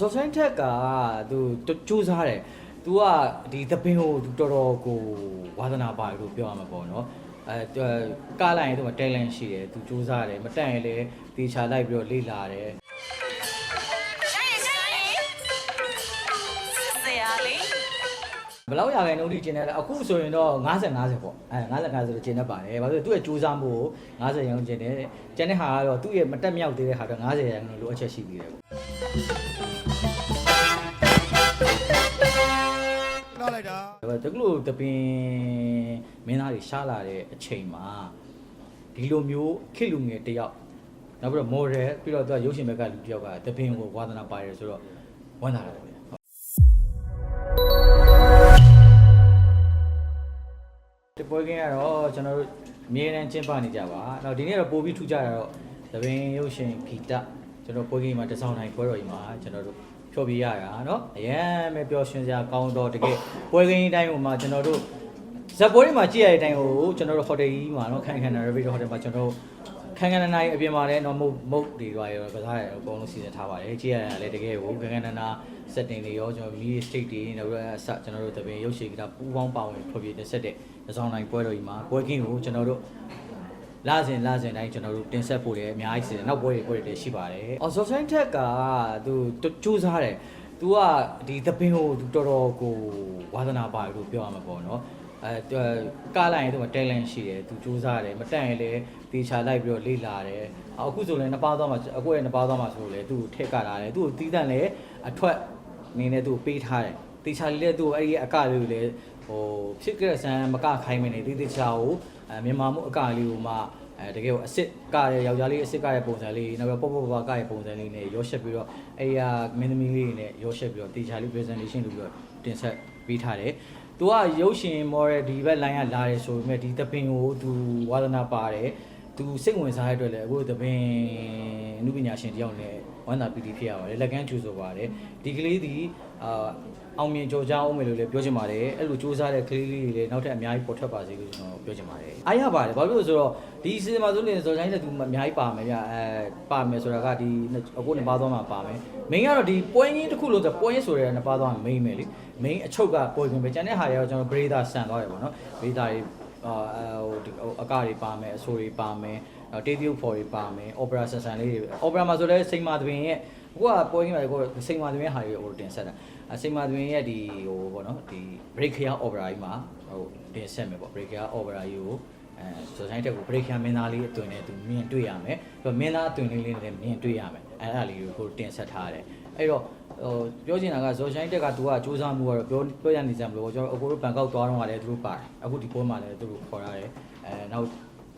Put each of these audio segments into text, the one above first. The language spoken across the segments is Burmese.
ဇော်ဆိုင်ထက်ကသူစူးစားတယ်။ तू ကဒီသပင်ကိုသူတော်တော်ကိုဝါသနာပါတယ်လို့ပြောရမှာပေါ့နော်။အဲသူကားလိုက်ရင်သူက talent ရှိတယ်။ तू စူးစားတယ်။မတက်ရင်လည်းတေချာလိုက်ပြီးတော့လေ့လာတယ်ဆိုင်ဆိုင်ဆရာလေး။ဘယ်လောက်ရခိုင်နှုန်းထိကျင်တယ်လဲအခုဆိုရင်တော့50 50ပေါ့။အဲ50 50ဆိုတော့ကျင်တတ်ပါတယ်။ဘာလို့လဲသူ့ရဲ့စူးစမ်းမှုကို50ရာခိုင်နှုန်းကျင်တယ်။ကျန်တဲ့ဟာကတော့သူ့ရဲ့မတက်မြောက်သေးတဲ့ဟာတော့50ရာခိုင်နှုန်းလိုအပ်ချက်ရှိသေးတယ်ပေါ့။ တကလို့တပင်မင်းသားတွေရှားလာတဲ့အချိန်မှာဒီလိုမျိုးခေတ်လူငယ်တစ်ယောက်နောက်ပြီးတော့ model ပြီးတော့သူကရုပ်ရှင်ဘက်ကလူတစ်ယောက်ကတပင်ကိုဝါသနာပါတယ်ဆိုတော့ဝမ်းသာတယ်ပေါ့ဗျာဟုတ်ဒီပွဲကင်းကတော့ကျွန်တော်တို့အမြဲတမ်းကျင်းပနေကြပါ။နောက်ဒီနေ့တော့ပို့ပြီးထူကြတာတော့တပင်ရုပ်ရှင်ဂီတကျွန်တော်ပွဲကင်းမှာတစောင်းတိုင်းပွဲတော်ကြီးမှာကျွန်တော်တို့ ဖြောပြရတာเนาะအရန်ပဲပျော်ရွှင်စရာကောင်းတော့တကယ်ပွဲကင်းတိုင်းဟိုမှာကျွန်တော်တို့ဇက်ပွဲတွေမှာကြည့်ရတဲ့အတိုင်းဟိုကျွန်တော်တို့ဟိုတယ်ကြီးမှာเนาะခန်းခန်းနာရဗီဟိုတယ်မှာကျွန်တော်တို့ခန်းခန်းနာနာအပြင်မှာလည်းเนาะမုတ်မုတ်တွေပါရောကစားရအကုန်လုံးစီစဉ်ထားပါတယ်ကြည့်ရတာလည်းတကယ်ဟိုခန်းခန်းနာနာ setting တွေရောကျွန်တော် mini state တွေနောက်ပြီးတော့အစကျွန်တော်တို့တပင်ရုပ်ရှင်ကပူပေါင်းပါဝင်ဖွပြတဲ့ဆက်တဲ့တစ်ဆောင်တိုင်းပွဲတော်ကြီးမှာပွဲကင်းကိုကျွန်တော်တို့ လာစဉ်လာစဉ်တိုင်းကျွန်တော်တို့တင်ဆက်ဖို့လည်းအများကြီးစီစဉ်နောက်ပွဲတွေပွဲတွေရှိပါတယ်။အော်ဇော်ဆိုင်ထက်ကသူစူးစားတယ်။ तू ကဒီသပင်ကိုသူတော်တော်ကိုဝါသနာပါတယ်လို့ပြောရမှာပေါ့နော်။အဲသူကားလိုက်ရင်သူက talent ရှိတယ်။ तू စူးစားတယ်။မတက်ရင်လည်းတေချာလိုက်ပြီးတော့လေ့လာတယ်။အခုဆိုလည်းနှစ်ပါးသွားမှာအခုရဲ့နှစ်ပါးသွားမှာဆိုလည်းသူ့ကိုထက်ကလာတယ်။သူ့ကိုတီးတန့်လည်းအထွက်နေနဲ့သူ့ကိုပေးထားတယ်။တေချာလေးလည်းသူ့ကိုအဲ့ဒီအကလေးကိုလည်းဟိုဖြစ်ကြတဲ့ဆန်းမကခိုင်းမနေတေးတေချာကိုအဲ မြန်မာမှုအကလေးကိုမှအဲတကယ်ကိုအစ်စ်ကတဲ့ယောက်ျားလေးအစ်စ်ကတဲ့ပုံစံလေးနောက်ပြီးပေါ့ပေါ့ပါကတဲ့ပုံစံလေးနဲ့ရောရှက်ပြီးတော့အဲဒီကမင်းသမီးလေးတွေနဲ့ရောရှက်ပြီးတော့တေချာလေး presentation လုပ်ပြီးတော့တင်ဆက်ပေးထားတယ်။သူကရုပ်ရှင် model ဒီဘက် line ကလာတယ်ဆိုပေမဲ့ဒီသပင်ကိုသူဝါသနာပါတယ်။သူစိတ်ဝင်စားရတဲ့အတွက်လည်းအခုသပင် အနုပညာရှင်တယောက်နဲ့ဝမ်းသာပီတိဖြစ်ရပါတယ်လက်ကမ်းကျူဆိုပါတယ်ဒီကလေးဒီအာအောင်မြင်ကြော်ကြားအောင်မယ်လို့လည်းပြောချင်ပါတယ်အဲ့လိုစူးစမ်းတဲ့ကလေးလေးတွေလည်းနောက်ထပ်အများကြီးပေါ်ထွက်ပါစေလို့ကျွန်တော်ပြောချင်ပါတယ်အားရပါတယ်ဘာလို့လဲဆိုတော့ဒီစီမံဆိုရင်ဇော်ချိုင်းတဲ့သူအများကြီးပါမယ်ဗျအဲပါမယ်ဆိုတာကဒီအခုနှစ်ပါးသွားမှာပါမယ်မင်းကတော့ဒီပွဲရင်းတစ်ခုလို့ဆိုပွဲရင်းဆိုတဲ့နှစ်ပါးသွားမှာ main မယ်လေ main အချုပ်ကပွဲရင်းပဲကျန်တဲ့ဟာတွေကတော့ကျွန်တော် breather ဆန်သွားတယ်ပေါ့နော် breather တွေအာ ဟိုဒီအကတွေပါမယ်အဆိုတွေပါမယ်နောက်တေးသီးဖော်တွေပါမယ် opera ဆန်ဆန်လေးတွေ opera မှာဆိုလဲစိန်မာသဘင်ရဲ့ကိုကပွဲရင်းမှာကိုစိန်မာသဘင်ဟာတွေဟိုတင်ဆက်တာအစိန်မာသဘင်ရဲ့ဒီဟိုပေါ့နော်ဒီ break here opera ကြီးမှာဟိုတင်ဆက်မယ်ပေါ့ break here opera ကြီးကိုအဲဆိုဆိုင်တက်ကို break here မင်းသားလေးအသွင်နဲ့သူမြင်တွေ့ရမယ်ပြီးတော့မင်းသားအသွင်လေးလေးနဲ့မြင်တွေ့ရမယ်အဲအဲ့ဒါလေးကိုတင်ဆက်ထားတယ် အဲ့တော့ဟိုပြောချင်တာကဇော်ဆိုင်တက်ကသူကစူးစမ်းမှုကတော့ပြောပြောရနေကြမလို့ကျွန်တော်အခုတို့ဘန်ကောက်သွားတော့ကလည်းသူတို့ပါတယ်အခုဒီပွဲမှာလည်းသူတို့ခေါ်ရတယ်အဲနောက်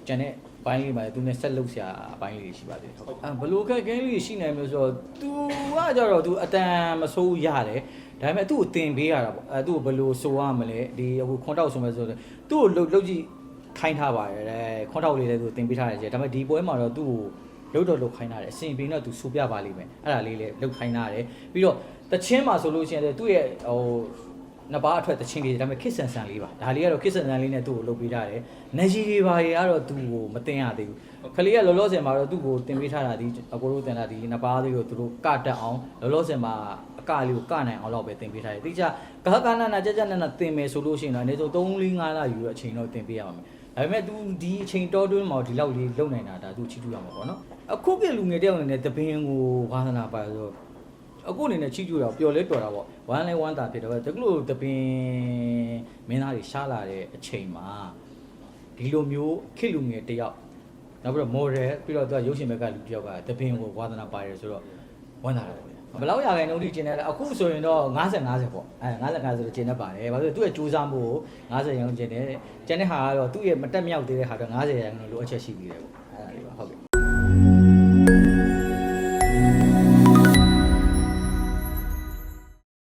ကျန်တဲ့ဘိုင်းလေးမှာသူနဲ့ဆက်လုပ်ဆရာအပိုင်းလေးရှိပါသေးတယ်ဟုတ်အဲဘလို့ခက်ခဲလေးရှိနိုင်မလို့ဆိုတော့ तू ကကြတော့ तू အတန်မဆိုးရတယ်ဒါပေမဲ့သူ့ကိုတင်ပေးရတာပေါ့အဲသူ့ကိုဘယ်လိုဆိုရမလဲဒီအခုခွန်တောက်ဆိုမဲ့ဆိုတော့သူ့ကိုလှုပ်လှုပ်ကြည့်ခိုင်းထားပါတယ်တဲ့ခွန်တောက်လေးလည်းသူတင်ပေးထားတယ်ကျဒါပေမဲ့ဒီပွဲမှာတော့သူ့ကို လုတ်တော့လုတ်ခိုင်းတာတယ်အစဉ်ပြေတော့သူစူပြပါလိမ့်မယ်အဲ့ဒါလေးလေလုတ်ခိုင်းတာတယ်ပြီးတော့တချင်းမှာဆိုလို့ရှိရင်လည်းသူ့ရဲ့ဟိုနှစ်ပါးအထွက်တချင်းလေးဒါပေမဲ့ခစ်ဆန်ဆန်လေးပါဒါလေးကတော့ခစ်ဆန်ဆန်လေးနဲ့သူ့ကိုလုတ်ပေးထားတယ်နေကြီးတွေပါတွေကတော့သူ့ကိုမတင်ရသေးဘူးခလေးကလောလောဆယ်မှာတော့သူ့ကိုတင်ပေးထားတာဒီအကိုတို့တင်တာဒီနှစ်ပါးလေးကိုသူတို့ကတက်အောင်လောလောဆယ်မှာအကလေးကိုကနိုင်အောင်တော့ပဲတင်ပေးထားတယ်တိကျကဟကနာနာကြကြနာနာတင်မယ်ဆိုလို့ရှိရင်တော့အနေဆုံး3 4 5လယူရအချိန်တော့တင်ပေးရပါမယ် ဒါပေမဲ့ तू ဒီအချိန်တော်တွင်းမှာဒီလောက်လေးလုံနိုင်တာဒါ तू ချီးကျူးရမှာပေါ့နော်အခုကလူငယ်တယောက်အနေနဲ့တပင်းကိုဝါသနာပါဆိုတော့အခုအနေနဲ့ချီးကျူးတာပျော်လဲပျော်တာပေါ့ဝမ်းလဲဝမ်းသာဖြစ်တော့တကလို့တပင်းမင်းသားတွေရှားလာတဲ့အချိန်မှာဒီလိုမျိုးခေတ်လူငယ်တယောက်နောက်ပြီးတော့ model ပြီးတော့သူကရုပ်ရှင်ဘက်ကလူတယောက်ကတပင်းကိုဝါသနာပါတယ်ဆိုတော့ဝမ်းသာတယ်ပေါ့ဗျာ ဘယ်လောက်ရခိုင်နှုန်းထိကျင်တယ်လဲအခုဆိုရင်တော့50 50ပေါ့အဲ50 50ဆိုတော့ကျင်တတ်ပါတယ်ဘာလို့လဲသူကစူးစမ်းမှုကို50ရောင်းကျင်တယ်ကျန်တဲ့ဟာကတော့သူ့ရဲ့မတက်မြောက်သေးတဲ့ဟာတော့90ရောင်းလို့အချက်ရှိသေးတယ်ပေါ့အဲဒါလေးပါဟုတ်ကဲ့